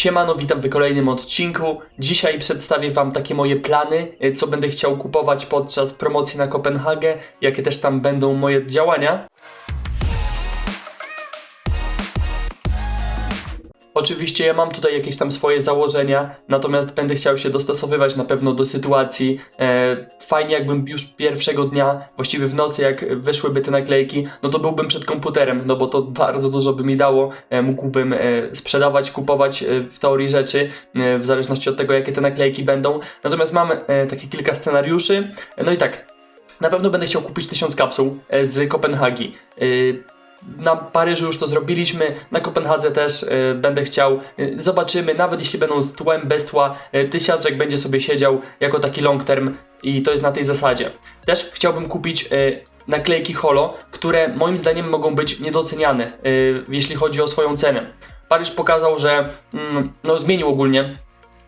Siemano, witam w kolejnym odcinku. Dzisiaj przedstawię Wam takie moje plany, y, co będę chciał kupować podczas promocji na Kopenhagę, jakie też tam będą moje działania. Oczywiście ja mam tutaj jakieś tam swoje założenia, natomiast będę chciał się dostosowywać na pewno do sytuacji. E, fajnie jakbym już pierwszego dnia, właściwie w nocy jak wyszłyby te naklejki, no to byłbym przed komputerem, no bo to bardzo dużo by mi dało. E, mógłbym e, sprzedawać, kupować w teorii rzeczy, w zależności od tego jakie te naklejki będą. Natomiast mam takie kilka scenariuszy. No i tak, na pewno będę chciał kupić 1000 kapsuł z Kopenhagi. Na Paryżu już to zrobiliśmy, na Kopenhadze też y, będę chciał. Y, zobaczymy, nawet jeśli będą z tłem, bez tła, y, tysiaczek będzie sobie siedział jako taki long term i to jest na tej zasadzie. Też chciałbym kupić y, naklejki holo, które moim zdaniem mogą być niedoceniane, y, jeśli chodzi o swoją cenę. Paryż pokazał, że mm, no, zmienił ogólnie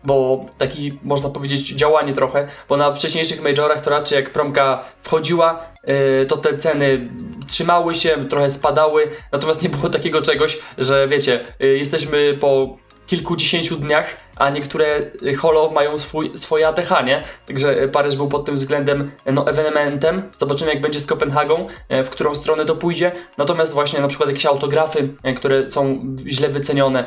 bo taki można powiedzieć działanie trochę, bo na wcześniejszych majorach to raczej jak promka wchodziła, yy, to te ceny trzymały się, trochę spadały, natomiast nie było takiego czegoś, że wiecie, yy, jesteśmy po kilkudziesięciu dniach, a niektóre y, holo mają swój, swoje ATH, nie? Także y, Paryż był pod tym względem y, no, ewenementem. Zobaczymy jak będzie z Kopenhagą, w którą stronę to pójdzie. Natomiast właśnie na przykład jakieś autografy, które są źle wycenione,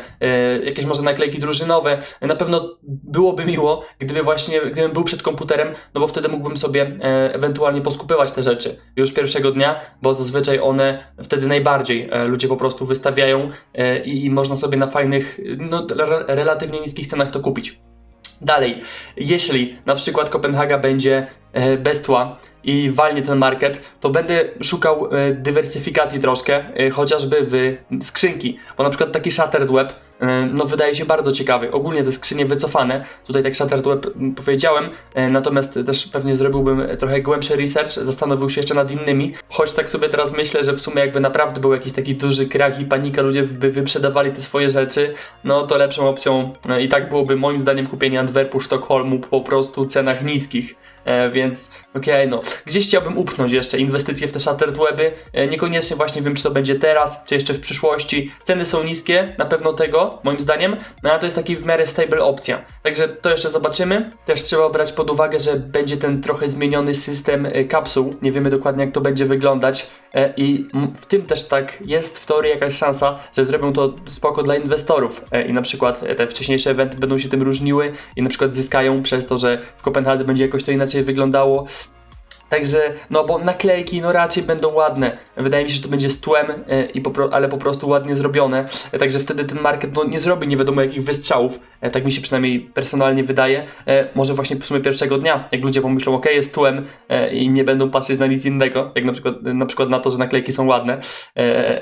jakieś może naklejki drużynowe, na pewno byłoby miło, gdyby właśnie, gdybym był przed komputerem, no bo wtedy mógłbym sobie ewentualnie poskupywać te rzeczy już pierwszego dnia, bo zazwyczaj one wtedy najbardziej ludzie po prostu wystawiają i, i można sobie na fajnych, no re, relatywnie niskich cenach to kupić. Dalej, jeśli na przykład Kopenhaga będzie bez tła i walnie ten market, to będę szukał e, dywersyfikacji troszkę, e, chociażby w skrzynki, bo na przykład taki Shattered Web e, no wydaje się bardzo ciekawy. Ogólnie te skrzynie wycofane, tutaj tak Shattered Web m, powiedziałem, e, natomiast też pewnie zrobiłbym trochę głębszy research, zastanowił się jeszcze nad innymi, choć tak sobie teraz myślę, że w sumie jakby naprawdę był jakiś taki duży krach i panika, ludzie by wyprzedawali te swoje rzeczy, no to lepszą opcją e, i tak byłoby moim zdaniem kupienie Antwerpu, Sztokholmu po prostu cenach niskich. E, więc okej, no. Gdzieś chciałbym upchnąć jeszcze inwestycje w te shattered weby. E, niekoniecznie właśnie wiem, czy to będzie teraz, czy jeszcze w przyszłości. Ceny są niskie, na pewno tego, moim zdaniem, no ale to jest taki w miarę stable opcja. Także to jeszcze zobaczymy. Też trzeba brać pod uwagę, że będzie ten trochę zmieniony system e, kapsuł. Nie wiemy dokładnie, jak to będzie wyglądać. I w tym też tak jest w teorii jakaś szansa, że zrobią to spoko dla inwestorów. I na przykład te wcześniejsze eventy będą się tym różniły i na przykład zyskają przez to, że w Kopenhadze będzie jakoś to inaczej wyglądało. Także, no bo naklejki no raczej będą ładne. Wydaje mi się, że to będzie z tłem, e, i ale po prostu ładnie zrobione. E, także wtedy ten market no, nie zrobi nie wiadomo jakich wystrzałów. E, tak mi się przynajmniej personalnie wydaje. Może właśnie w sumie pierwszego dnia, jak ludzie pomyślą, ok, jest tłem i nie będą patrzeć na nic innego, jak na przykład, na przykład na to, że naklejki są ładne.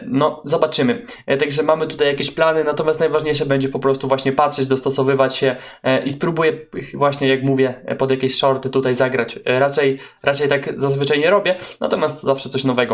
No, zobaczymy. Także mamy tutaj jakieś plany, natomiast najważniejsze będzie po prostu właśnie patrzeć, dostosowywać się i spróbuję właśnie, jak mówię, pod jakieś shorty tutaj zagrać. Raczej, raczej tak zazwyczaj nie robię, natomiast zawsze coś nowego.